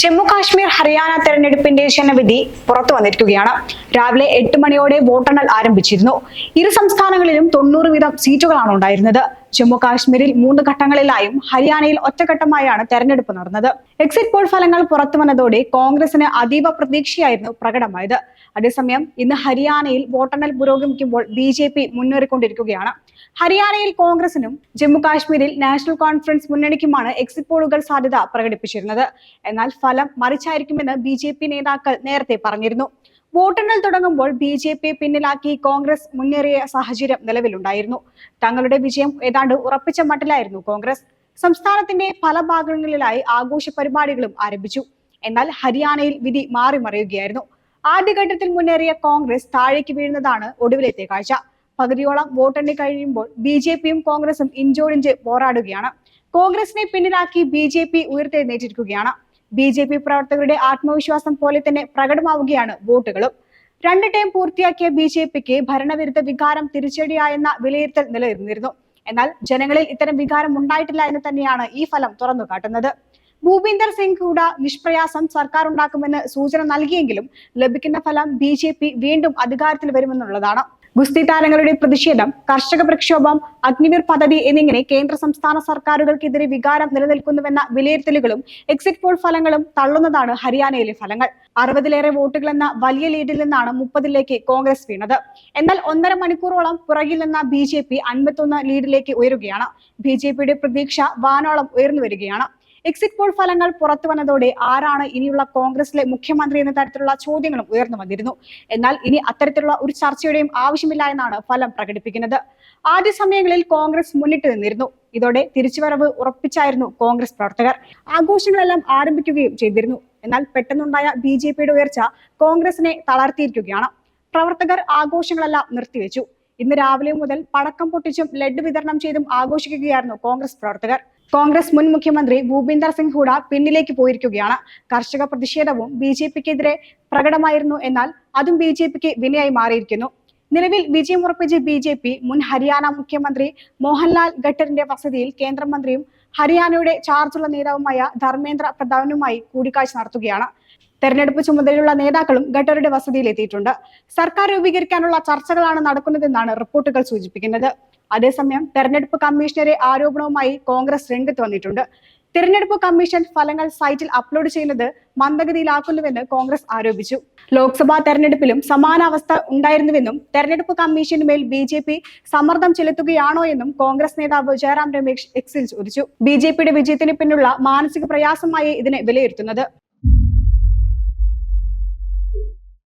ജമ്മു കാശ്മീർ ഹരിയാന തെരഞ്ഞെടുപ്പിന്റെ ജനവിധി പുറത്തു വന്നിരിക്കുകയാണ്. രാവിലെ എട്ട് മണിയോടെ വോട്ടെണ്ണൽ ആരംഭിച്ചിരുന്നു. ഇരു സംസ്ഥാനങ്ങളിലും തൊണ്ണൂറ് വീതം സീറ്റുകളാണ് ഉണ്ടായിരുന്നത്. ജമ്മു കാശ്മീരിൽ മൂന്ന് ഘട്ടങ്ങളിലായും ഹരിയാനയിൽ ഒറ്റഘട്ടമായാണ് തെരഞ്ഞെടുപ്പ് നടന്നത്. എക്സിറ്റ് പോൾ ഫലങ്ങൾ പുറത്തു വന്നതോടെ കോൺഗ്രസിന് അതീവ പ്രതീക്ഷയായിരുന്നു പ്രകടമായത്. അതേസമയം ഇന്ന് ഹരിയാനയിൽ വോട്ടെണ്ണൽ പുരോഗമിക്കുമ്പോൾ ബി ജെ പി മുന്നേറിക്കൊണ്ടിരിക്കുകയാണ്. ഹരിയാനയിൽ കോൺഗ്രസിനും ജമ്മു കാശ്മീരിൽ നാഷണൽ കോൺഫറൻസ് മുന്നണിക്കുമാണ് എക്സിറ്റ് പോളുകൾ സാധ്യത പ്രകടിപ്പിച്ചിരുന്നത്. എന്നാൽ ഫലം മറിച്ചായിരിക്കുമെന്ന് ബി ജെ പി നേതാക്കൾ നേരത്തെ പറഞ്ഞിരുന്നു. വോട്ടെണ്ണൽ തുടങ്ങുമ്പോൾ ബി ജെ പി പിന്നിലാക്കി കോൺഗ്രസ് മുന്നേറിയ സാഹചര്യം നിലവിലുണ്ടായിരുന്നു. തങ്ങളുടെ വിജയം ഏതാണ്ട് ഉറപ്പിച്ച മട്ടിലായിരുന്നു കോൺഗ്രസ്. സംസ്ഥാനത്തിന്റെ പല ഭാഗങ്ങളിലായി ആഘോഷ പരിപാടികളും ആരംഭിച്ചു. എന്നാൽ ഹരിയാനയിൽ വിധി മാറി മറിയുകയായിരുന്നു ആദ്യഘട്ടത്തിൽ മുന്നേറിയ കോൺഗ്രസ് താഴേക്ക് വീഴുന്നതാണ് ഒടുവിലത്തെ കാഴ്ച. പകുതിയോളം വോട്ടെണ്ണി കഴിയുമ്പോൾ ബി ജെ പിയും കോൺഗ്രസും ഇഞ്ചോടിഞ്ച് പോരാടുകയാണ്. കോൺഗ്രസിനെ പിന്നിലാക്കി ബി ജെ പി ഉയർത്തെഴുന്നേറ്റിരിക്കുകയാണ്. ബി ജെ പി പ്രവർത്തകരുടെ ആത്മവിശ്വാസം പോലെ തന്നെ പ്രകടമാവുകയാണ് വോട്ടുകളും. രണ്ട് ടൈം പൂർത്തിയാക്കിയ ബി ജെ പിക്ക് ഭരണവിരുദ്ധ വികാരം തിരിച്ചടിയായെന്ന വിലയിരുത്തൽ നിലനിന്നിരുന്നു. എന്നാൽ ജനങ്ങളിൽ ഇത്തരം വികാരം ഉണ്ടായിട്ടില്ല എന്ന് തന്നെയാണ് ഈ ഫലം തുറന്നു കാട്ടുന്നത് ഭൂപീന്ദർ സിംഗ് ഹൂഡ നിഷ്പ്രയാസം സർക്കാർ ഉണ്ടാക്കുമെന്ന് സൂചന നൽകിയെങ്കിലും ലഭിക്കുന്ന ഫലം ബി വീണ്ടും അധികാരത്തിൽ വരുമെന്നുള്ളതാണ്. ഗുസ്തി താരങ്ങളുടെ പ്രതിഷേധം കർഷക പ്രക്ഷോഭം അഗ്നിവീർ പദ്ധതി എന്നിങ്ങനെ കേന്ദ്ര സംസ്ഥാന സർക്കാരുകൾക്കെതിരെ വികാരം നിലനിൽക്കുന്നുവെന്ന വിലയിരുത്തലുകളും എക്സിറ്റ് പോൾ ഫലങ്ങളും തള്ളുന്നതാണ് ഹരിയാനയിലെ ഫലങ്ങൾ. അറുപതിലേറെ വോട്ടുകൾ എന്ന വലിയ ലീഡിൽ നിന്നാണ് മുപ്പതിലേക്ക് കോൺഗ്രസ് വീണത്. എന്നാൽ ഒന്നര മണിക്കൂറോളം പുറകിൽ നിന്ന ബി ജെ പി അൻപത്തൊന്ന് ലീഡിലേക്ക് ഉയരുകയാണ്. ബി ജെ പിയുടെ പ്രതീക്ഷ വാനോളം ഉയർന്നു വരികയാണ്. എക്സിറ്റ് പോൾ ഫലങ്ങൾ പുറത്തു വന്നതോടെ ആരാണ് ഇനിയുള്ള കോൺഗ്രസിലെ മുഖ്യമന്ത്രി എന്ന തരത്തിലുള്ള ചോദ്യങ്ങളും ഉയർന്നു വന്നിരുന്നു. എന്നാൽ ഇനി അത്തരത്തിലുള്ള ഒരു ചർച്ചയുടെയും ആവശ്യമില്ല എന്നാണ് ഫലം പ്രകടിപ്പിക്കുന്നത്. ആദ്യ സമയങ്ങളിൽ കോൺഗ്രസ് മുന്നിട്ട് നിന്നിരുന്നു. ഇതോടെ തിരിച്ചുവരവ് ഉറപ്പിച്ചായിരുന്നു കോൺഗ്രസ് പ്രവർത്തകർ. ആഘോഷങ്ങളെല്ലാം ആരംഭിക്കുകയും ചെയ്തിരുന്നു. എന്നാൽ പെട്ടെന്നുണ്ടായ ബി ജെ പിയുടെ ഉയർച്ച കോൺഗ്രസിനെ തളർത്തിയിരിക്കുകയാണ്. പ്രവർത്തകർ ആഘോഷങ്ങളെല്ലാം നിർത്തിവെച്ചു. ഇന്ന് രാവിലെ മുതൽ പടക്കം പൊട്ടിച്ചും ലഡ് വിതരണം ചെയ്തും ആഘോഷിക്കുകയായിരുന്നു കോൺഗ്രസ് പ്രവർത്തകർ. കോൺഗ്രസ് മുൻ മുഖ്യമന്ത്രി ഭൂപീന്ദർ സിംഗ് ഹൂഡ പിന്നിലേക്ക് പോയിരിക്കുകയാണ്. കർഷക പ്രതിഷേധവും ബി ജെ പിക്കെതിരെ പ്രകടമായിരുന്നു എന്നാൽ അതും ബി ജെ പിക്ക് വിനയായി മാറിയിരിക്കുന്നു. നിലവിൽ വിജയം ഉറപ്പിച്ച ബി ജെ പി മുൻ ഹരിയാന മുഖ്യമന്ത്രി മോഹൻലാൽ ഖട്ടറിന്റെ വസതിയിൽ കേന്ദ്രമന്ത്രിയും ഹരിയാനയുടെ ചാർജുള്ള നേതാവുമായ ധർമ്മേന്ദ്ര പ്രധാനുമായി കൂടിക്കാഴ്ച നടത്തുകയാണ്. തെരഞ്ഞെടുപ്പ് ചുമതലയുള്ള നേതാക്കളും ഗട്ടറുടെ വസതിയിൽ എത്തിയിട്ടുണ്ട് സർക്കാർ രൂപീകരിക്കാനുള്ള ചർച്ചകളാണ് നടക്കുന്നതെന്നാണ് റിപ്പോർട്ടുകൾ സൂചിപ്പിക്കുന്നത്. അതേസമയം തെരഞ്ഞെടുപ്പ് കമ്മീഷണറെ ആരോപണവുമായി കോൺഗ്രസ് രംഗത്ത് വന്നിട്ടുണ്ട്. തിരഞ്ഞെടുപ്പ് കമ്മീഷൻ ഫലങ്ങൾ സൈറ്റിൽ അപ്ലോഡ് ചെയ്യുന്നത് മന്ദഗതിയിലാക്കുന്നുവെന്ന് കോൺഗ്രസ് ആരോപിച്ചു. ലോക്സഭാ തെരഞ്ഞെടുപ്പിലും സമാന അവസ്ഥ ഉണ്ടായിരുന്നുവെന്നും തെരഞ്ഞെടുപ്പ് കമ്മീഷന് മേൽ ബി ജെ പി സമ്മർദ്ദം ചെലുത്തുകയാണോ എന്നും കോൺഗ്രസ് നേതാവ് ജയറാം രമേശ് എക്സിൽ ചോദിച്ചു. ബി ജെ പിയുടെ വിജയത്തിന് പിന്നുള്ള മാനസിക പ്രയാസമായി ഇതിനെ വിലയിരുത്തുന്നത്.